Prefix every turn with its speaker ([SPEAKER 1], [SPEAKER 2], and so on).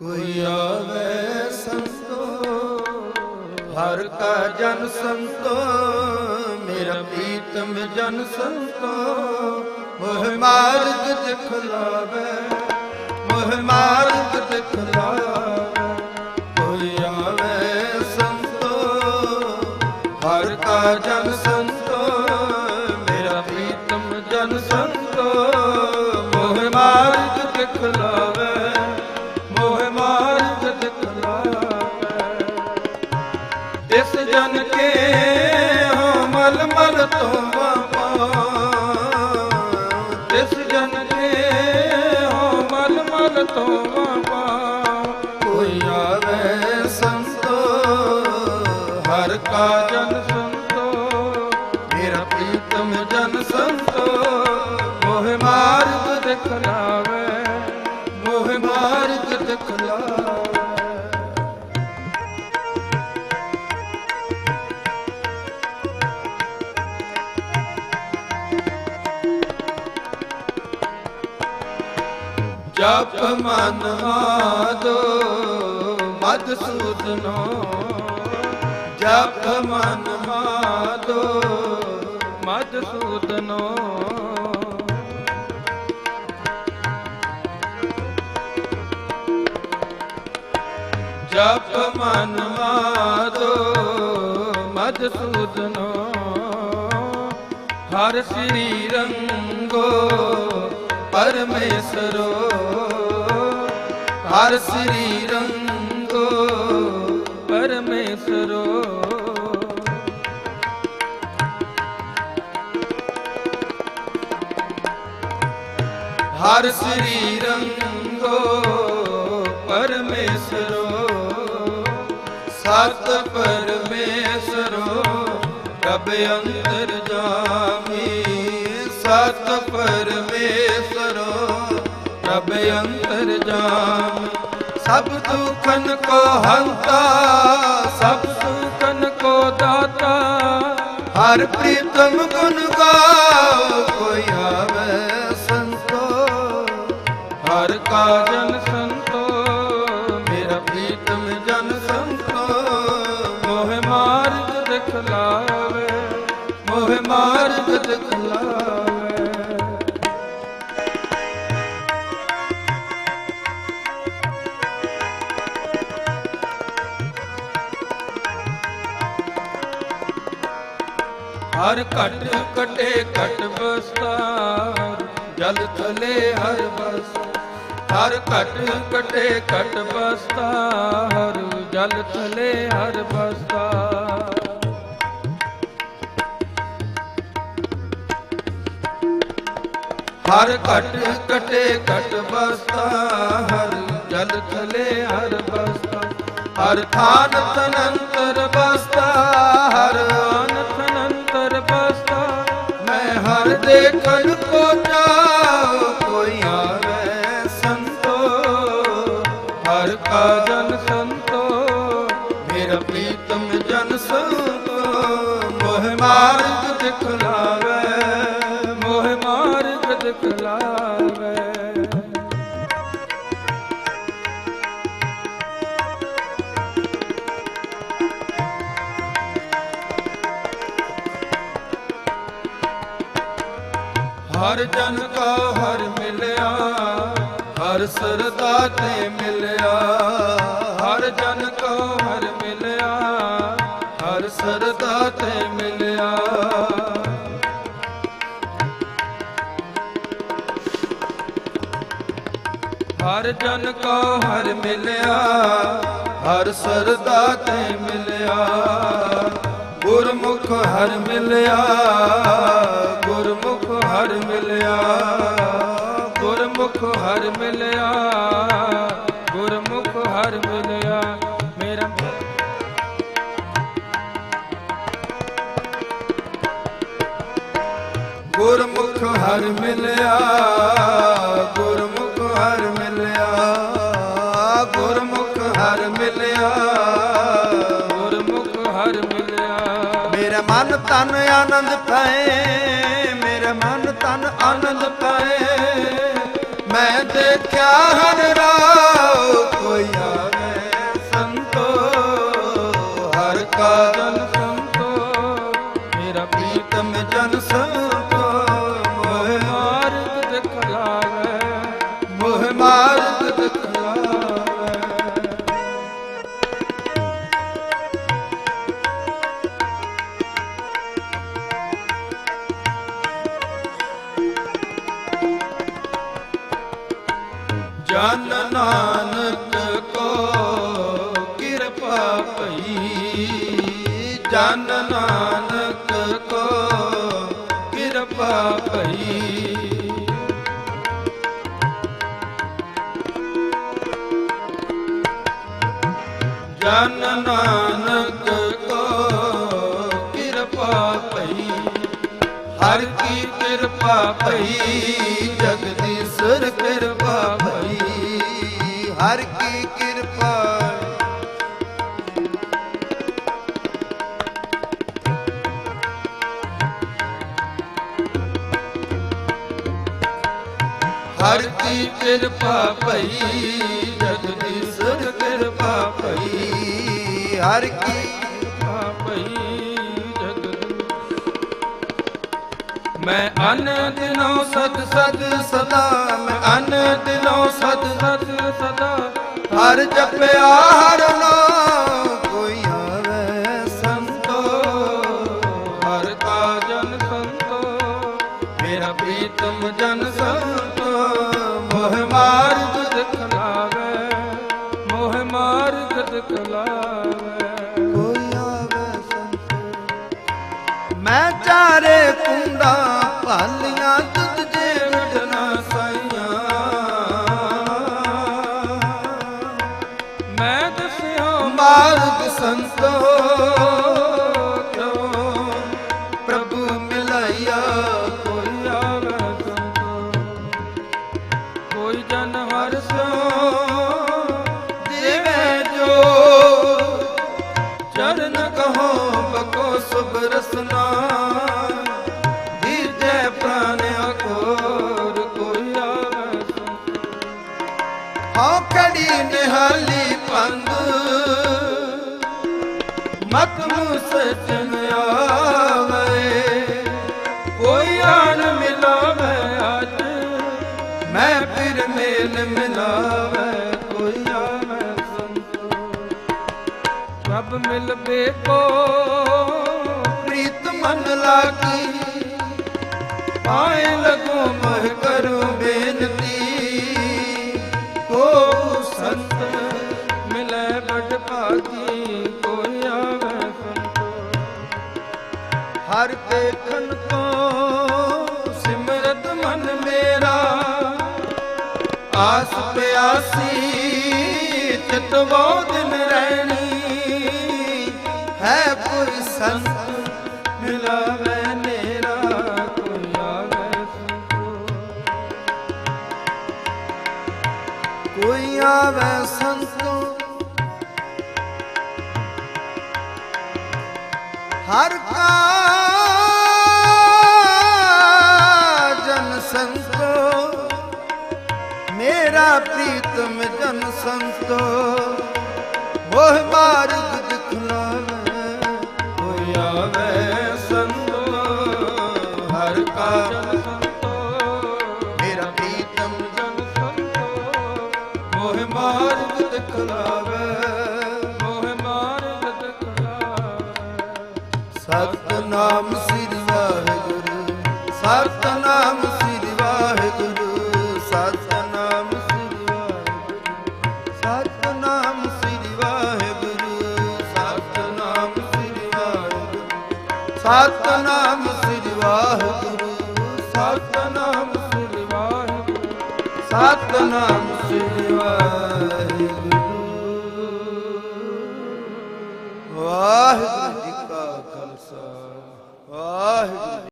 [SPEAKER 1] ਕੋਈ ਆਵੇ ਸੰਤੋ ਹਰ ਕਾ ਜਨ ਸੰਤੋ ਮੇਰਾ ਪ੍ਰੀਤਮ ਜਨ ਸੰਤੋ ਮੋਹ ਮਾਰਗ ਦਿਖਲਾਵੇ ਮੋਹ ਮਾਰਗ ਸੰਤੋ ਮੋਹ ਮਾਰਗ ਦਿਖਲਾਵੇ ਜਪ ਮਨ ਮਾਦੋ ਮਦਸੂਦਨੋ ਜਪ ਮਨ ਮਾਦੋ
[SPEAKER 2] ਮਧਸੂਦਨੋ
[SPEAKER 1] ਜਪ ਮਨ ਮਾਦੋ
[SPEAKER 2] ਮਧਸੂਦਨੋ
[SPEAKER 1] ਹਰ ਸ੍ਰੀ ਰੰਗੋ ਪਰਮੇਸ਼ਰੋ ਹਰ ਸ੍ਰੀ ਰੰਗੋ
[SPEAKER 2] ਪਰਮੇਸ਼ਰੋ।
[SPEAKER 1] ਹਰ ਸ੍ਰੀ ਰੰਗੋ ਪਰਮੇਸ਼ਰੋ ਸਤ ਪਰਮੇਸ਼ਰੋ ਰਬ ਅੰਤਰ ਜਾਮੀ ਸਤ ਪਰਮੇਸ਼ਰੋ ਰਬ ਅੰਤਰ ਜਾਮੀ। ਸਭ ਦੁਖਨ ਕੋ ਹੰਤਾ, ਸਭ
[SPEAKER 2] ਸੁਖਨ ਕੋ ਦਾਤਾ।
[SPEAKER 1] ਹਰ ਪ੍ਰੀਤਮ ਗੁਣ ਗਾਓ, ਕੋਈ ਆਵੇ ਸੰਤੋ। ਹਰ ਕਾ ਜਨ ਸੰਤੋ, ਮੇਰਾ ਪ੍ਰੀਤਮ ਜਨ ਸੰਤੋ।
[SPEAKER 2] ਮੋਹ ਮਾਰਗ ਦਿਖਲਾਵੇ,
[SPEAKER 1] ਮੋਹ ਮਾਰਗ ਦਿਖਲਾਵੇ। ਹਰ ਘਟ ਕਟੇ ਘਟ ਬਸਤਾਰ ਜਲ ਥਲੇ ਹਰ ਬਸ ਹਰ ਘਟ ਕਟੇ ਘਟ
[SPEAKER 2] ਬਸਤਾ ਹਰ ਜਲ ਥਲੇ ਹਰ ਬਸਤਾ
[SPEAKER 1] ਹਰ ਘਟ ਕਟੇ ਘਟ ਬਸਤਾ ਹਰ ਜਲ ਥਲੇ ਹਰ ਬਸਤਾ ਹਰ ਥਾਨ ਤਨੰਤਰ ਬਸਤਾ ਹਰ ਦੇਖਣ ਕੋ ਜਾਉ ਕੋਈ ਆਵੇ ਸੰਤੋ, ਹਰ ਕਾ
[SPEAKER 2] ਜਨ ਸੰਤੋ,
[SPEAKER 1] ਮੇਰਾ ਪ੍ਰੀਤਮ ਜਨ ਸੰਤੋ, ਮੋਹ ਮਾਰਗ ਦਿਖਲਾਵੇ ਹਰ ਜਨ ਕਾ ਹਰ ਮਿਲਿਆ, ਹਰ ਸਰਦਾ ਤੇ ਮਿਲਿਆ। ਹਰ ਜਨ ਕਾ ਹਰ ਮਿਲਿਆ, ਹਰ ਸਰਦਾ ਤੇ ਮਿਲਿਆ। ਹਰ ਜਨ ਕਾ ਹਰ ਮਿਲਿਆ, ਹਰ ਸਰਦਾ ਤੇ ਮਿਲਿਆ। ਗੁਰਮੁਖ ਹਰ ਮਿਲਿਆ, ਗੁਰਮੁਖ ਹਰ ਮਿਲਿਆ,
[SPEAKER 2] ਗੁਰਮੁਖ ਹਰ ਮਿਲਿਆ, ਗੁਰਮੁਖ ਹਰ ਮਿਲਿਆ, ਮੇਰਾ
[SPEAKER 1] ਗੁਰਮੁਖ ਹਰ ਮਿਲਿਆ, ਗੁਰਮੁਖ ਹਰ ਮਿਲਿਆ, ਗੁਰਮੁਖ ਹਰ ਮਿਲਿਆ,
[SPEAKER 2] ਗੁਰਮੁਖ ਹਰ ਮਿਲਿਆ।
[SPEAKER 1] ਮੇਰਾ ਮਨ ਤਨ ਆਨੰਦ ਪਏ ਆਨੰਦ ਪਏ। ਮੈਂ ਦੇਖਿਆ ਹਰ ਰਾਉ ਜਨ ਨਾਨਕ ਕੋ ਕਿਰਪਾ ਭਈ। ਜਨ ਨਾਨਕ ਕੋ
[SPEAKER 2] ਕਿਰਪਾ ਭਈ।
[SPEAKER 1] ਜਨ ਨਾਨਕ ਕੋ ਕਿਰਪਾ ਭਈ। ਹਰ ਕੀ ਕਿਰਪਾ ਭਈ। ਹਰ ਕੀ ਕਿਰਪਾ ਭਈ ਜਗਦੀਸ਼ਰ ਕਿਰਪਾ ਭਈ। ਹਰ ਕੀ
[SPEAKER 2] ਕਿਰਪਾ ਭਈ ਜਗਤ ਮੈਂ ਅਨ ਦਿਨੋਂ ਸਦ
[SPEAKER 1] ਸਦ ਸਦਾ, ਮੈਂ ਅਨ ਦਿਨੋਂ ਸਤ
[SPEAKER 2] ਸਤ ਸਦਾ।
[SPEAKER 1] ਹਰ ਜਪਿਆ ਹਰ ਨਾਮ, ਕੋਈ ਆਵੇ ਸੰਤੋ।
[SPEAKER 2] ਹਰ ਕਾ ਜਨ ਸੰਤੋ, ਮੇਰਾ ਪ੍ਰੀਤਮ
[SPEAKER 1] ਕੋਈ
[SPEAKER 2] ਜਨ ਹਰ ਸਿਓ
[SPEAKER 1] ਦੇਵੇ ਜੋ। ਚਰਨ ਕਹੋ, ਬਕੋ ਸੁਭ ਰਸਨਾ। ਦੀਜੈ ਪ੍ਰਾਨ ਅਕੋਰ
[SPEAKER 2] ਕੋਈ ਆਵੇ ਸੰਤੋ
[SPEAKER 1] ਹਉ ਨਿਹਾਲੀ ਪੰਦ ਮਤ ਨੂੰ ਪ੍ਰੀਤ ਮਨ ਲਾਗੀ। ਆਏ ਲਗੋ ਮਹ ਕਰੋ ਬੇਨਤੀ। ਕੋ ਸੰਤ
[SPEAKER 2] ਮਿਲੇ ਬੜ ਭਾਗੀ, ਕੋਈ ਆਵੇ ਸੰਤੋ।
[SPEAKER 1] ਹਰ ਦੇਖਨ ਤੋਂ ਸਿਮਰਤ ਮਨ ਮੇਰਾ। ਆਸ ਪਿਆਸੀ ਚਿਤਵੋ ਦਿਨ ਸੰਤ ਮਿਲਾਵੇ ਨੇਰਾ
[SPEAKER 2] ਕੋਈ ਆਵੇ ਸੰਤੋ
[SPEAKER 1] ਕੋਈ ਆਵੇ ਸੰਤੋ। ਹਰ ਕਾ ਜਨ ਸੰਤੋ। ਮੇਰਾ ਪ੍ਰੀਤਮ ਜਨ ਸੰਤੋ। ਮੋਹ ਮਾਰਗ ਦਿਖਲਾਵੇ ਸਤਨਾਮ ਸ੍ਰੀ ਵਾਹਿਗੁਰੂ ਸਤਨਾਮ ਸ੍ਰੀ ਵਾਹਿਗੁਰੂ ਸਤਨਾਮ ਸ੍ਰੀ ਵਾਹਿਗੁਰੂ ਸਤਨਾਮ ਸ੍ਰੀ ਵਾਹਿਗੁਰੂ ਸਤਨਾਮ ਸ੍ਰੀ ਵਾਹਿਗੁਰੂ ਸਤਨਾਮ ਸ੍ਰੀ ਵਾਹਿਗੁਰੂ ਸਤਨਾਮ
[SPEAKER 2] ਸ੍ਰੀ ਵਾਹਿਗੁਰੂ
[SPEAKER 1] ਸਤਨਾਮ ਸ੍ਰੀ ਵਾਹਿਗੁਰੂ। ਵਾਹਿਗੁਰੂ